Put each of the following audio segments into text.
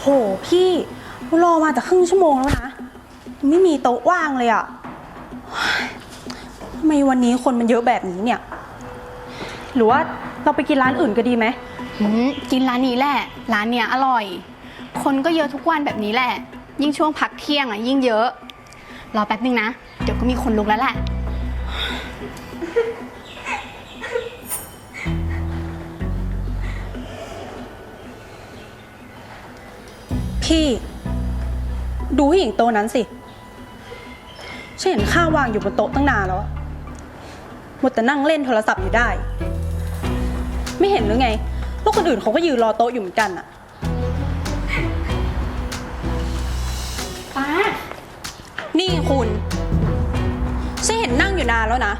โหพี่รอมาแต่ครึ่งชั่วโมงแล้วนะ ไม่มีโต๊ะว่างเลยอะทำไมวันนี้คนมันเยอะแบบนี้เนี่ย หรือว่าเราไปกินร้านอื่นก็ดีไหมอืมกินร้านนี้แหละ ร้านเนี้ยอร่อย คนก็เยอะทุกวันแบบนี้แหละ ยิ่งช่วงพักเที่ยงอะยิ่งเยอะ รอแป๊บนึงนะ เดี๋ยวก็มีคนลุกแล้วแหละ พี่ ดูผู้หญิงโต๊ะนั้นสิ ฉันเห็นข้าววางอยู่บนโต๊ะตั้งนานแล้วอะหมดแต่นั่งเล่นโทรศัพท์อยู่ได้ ไม่เห็นหรือไงว่าคนอื่นเขาก็ยืนรอโต๊ะอยู่เหมือนกันอะป้า นี่คุณ ฉันเห็นนั่งอยู่นานแล้วนะ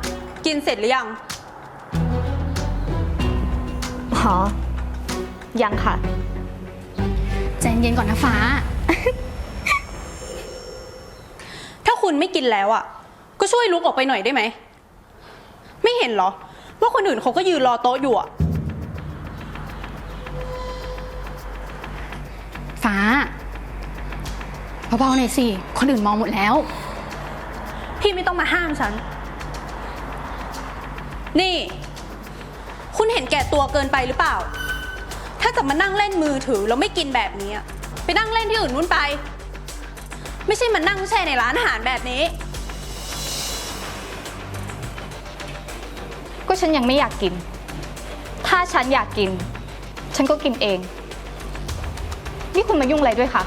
กินเสร็จหรือยังอ๋อยังค่ะใจ เย็นก่อนนะฟ้า ถ้าคุณไม่กินแล้วอะ ก็ช่วยลุกออกไปหน่อยได้ไหม ไม่เห็นเหรอ ว่าคนอื่นเขาก็ยืนรอโต๊ะอยู่อะ ฟ้าเบาๆหน่อยสิ คนอื่นมองหมดแล้ว พี่ไม่ต้องมาห้ามฉัน นี่ คุณเห็นแก่ตัวเกินไปหรือเปล่าถ้า จะมานั่งเล่นมือถือแล้วไม่กินแบบนี้อะไปนั่งเล่นที่อื่นนู่นไป ไม่ใช่มานั่งแช่ในร้านอาหารแบบนี้ ก็ฉันยังไม่อยากกิน ถ้าฉันอยากกิน ฉันก็กินเอง นี่คุณมายุ่งอะไรด้วยคะ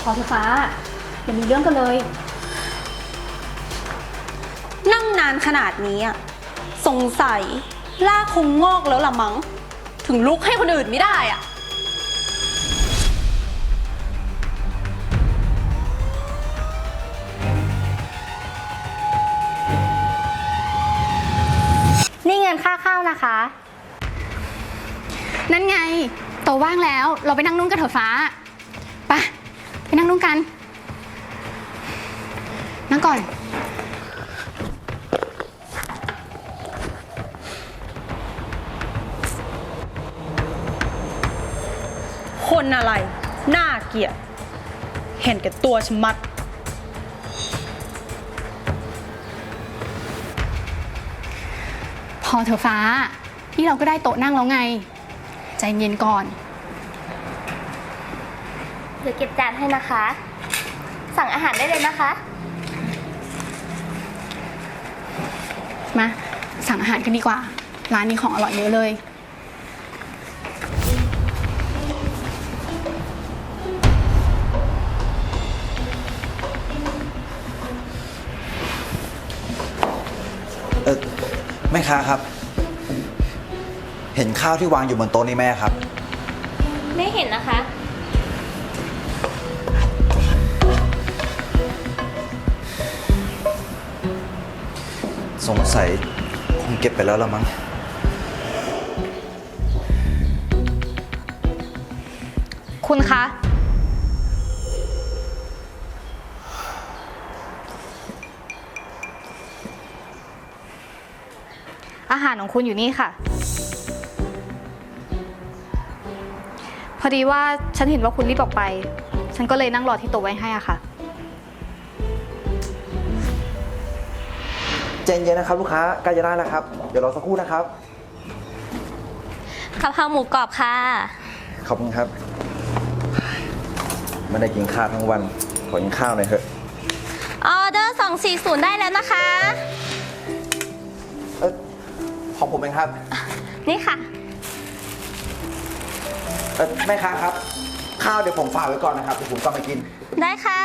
พอเถอะฟ้าอย่ามีเรื่องกันเลย นั่งนานขนาดนี้อะสงสัย ล่ากคงงอกแล้วละมั้ง ถึงลุกให้คนอื่นไม่ได้อะนี่เงินค่าข้าวนะคะ นั่นไง โตะว่างแล้ว เราไปนั่งนุ่งกันเถอะฟ้าไปไปนั่งนุ่งกัน นั่งก่อน คนอะไร น่าเกลียด เห็นแก่ตัวชะมัด พอเถอะฟ้า นี่เราก็ได้โต๊ะนั่งแล้วไง ใจเย็นก่อน เดี๋ยวเก็บจานให้นะคะ สั่งอาหารได้เลยนะคะ มา สั่งอาหารกันดีกว่า ร้านนี้ของอร่อยเยอะเลย แม่ค้าครับ เห็นข้าวที่วางอยู่บนโต๊ะนี่แม่ครับ ไม่เห็นนะคะ สงสัยคงเก็บไปแล้วละมั้ง คุณคะ อาหารของคุณอยู่นี่ค่ะ พอดีว่าฉันเห็นว่าคุณรีบออกไป ฉันก็เลยนั่งรอที่โต๊ะไว้ให้อะค่ะ ใจเย็นนะครับลูกค้าใกล้จะได้แล้วครับ เดี๋ยวรอสักครู่นะครับ กะเพราหมูกรอบค่ะ ขอบคุณครับ ไม่ได้กินข้าวทั้งวัน ขอกินข้าวหน่อยเถอะ ออเดอร์ 240 ได้แล้วนะคะเออ ของผมเองครับนี่ค่ะ เออแม่ค้าครับ ข้าวเดี๋ยวผมฝากไว้ก่อนนะครับเดี๋ยวผมกลับไปกิน ได้ค่ะ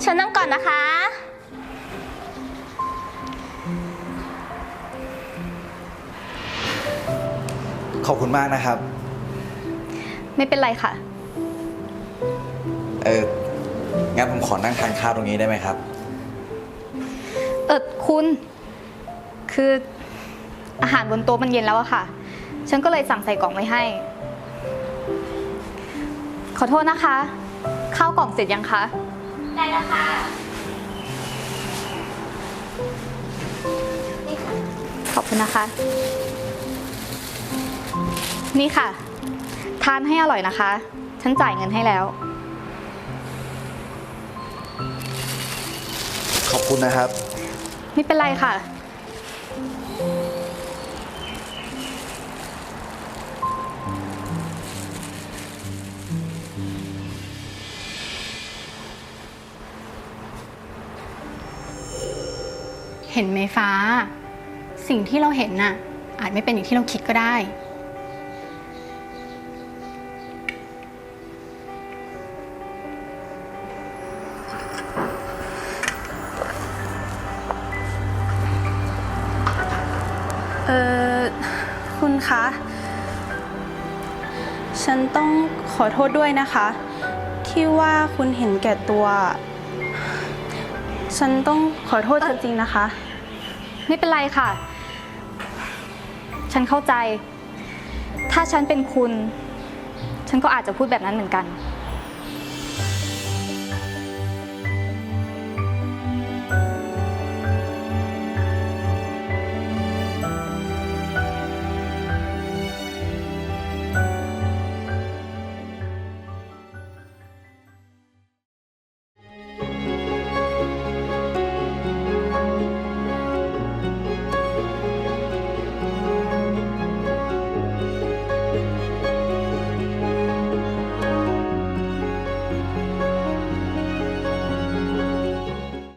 เชิญนั่งก่อนนะคะ ขอบคุณมากนะครับ ไม่เป็นไรค่ะ เอองั้นผมขอนั่งทานข้าวตรงนี้ได้ไหมครับ เออคุณ คืออาหารบนโต๊ะมันเย็นแล้วอะค่ะ ฉันก็เลยสั่งใส่กล่องไว้ให้ ขอโทษนะคะ ข้าวกล่องเสร็จยังคะ ได้แล้วค่ะนี่ค่ะขอบคุณนะคะ นี่ค่ะ ทานให้อร่อยนะคะ ฉันจ่ายเงินให้แล้ว ขอบคุณนะครับ ไม่เป็นไรค่ะ เห็นไหมฟ้า สิ่งที่เราเห็นน่ะ อาจไม่เป็นอย่างที่เราคิดก็ได้ คะ ฉันต้องขอโทษด้วยนะคะ ที่ว่าคุณเห็นแก่ตัว ฉันต้องขอโทษจริงๆนะคะ ไม่เป็นไรค่ะ ฉันเข้าใจ ถ้าฉันเป็นคุณ ฉันก็อาจจะพูดแบบนั้นเหมือนกัน